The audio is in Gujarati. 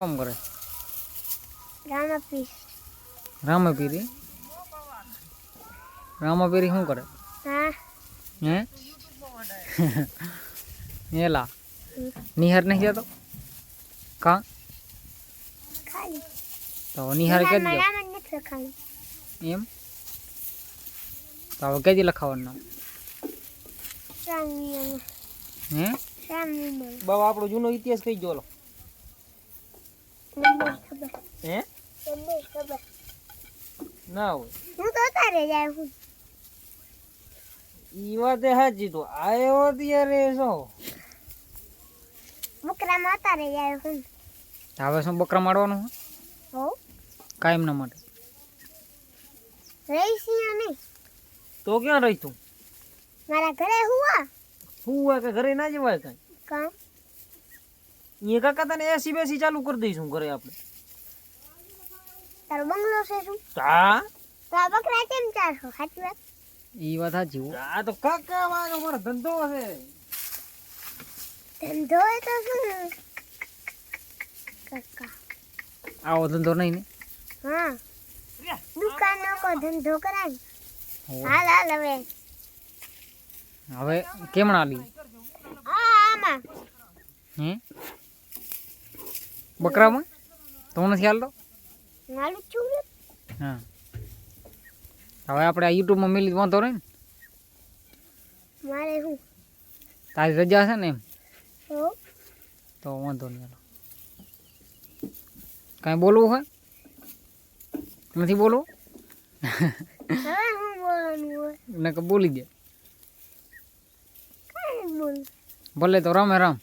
કામ કરે? રામાપીર. રામાપીરી? રામાપીરી શું કરે? હે. હે? એલા નિહાર નહીં જતો? કા? તો નિહાર કે એમ? તો હવે કેદી લખાવવાનું નામ હે? બાબા આપણો જૂનો ઇતિહાસ કઈ ખબર હે? ના હોય. હું તો તારે જાય હું ઈ વાતે હાજી તો આવ્યો ત્યારે શું બકરામાં તારે જાય હું હવે શું બકરા મારવાનું હો? કાયમ ના માટે. રહીશી નહીં. તો ક્યાં રહી તું? મારા ઘરે હુવા. હુવા કે ઘરે ના જવાય કઈ? કામ એ કાકા તને એસી બેસી ચાલુ કરી દઈશું ઘરે આપણે તારો બંગલો છે શું? હા તો આ બકરા કેમ ચારસો સાચી વાત? ઈ વાત સાચી હો. આ તો કાકા વાળો મારો ધંધો છે? ધંધો હોય તો શું કાકા. આવો ધંધો નહીં ને? હા. દુકાનનો કો ધંધો કરાય હો. હાલ હાલ હવે. હવે કેમણા લી આ આમાં. હે? બકરામાં? તો? નથી હાલતો હા. હવે આપણે આ યુટ્યુબમાં મિલી વાંધો નહીં ને? મારે શું? તારી રજા છે ને એમ? તો વાંધો નહીં હાલો. કાંઈ બોલવું હોય? નથી બોલવું? નકર બોલી દે. ભલે તો રામે રામ.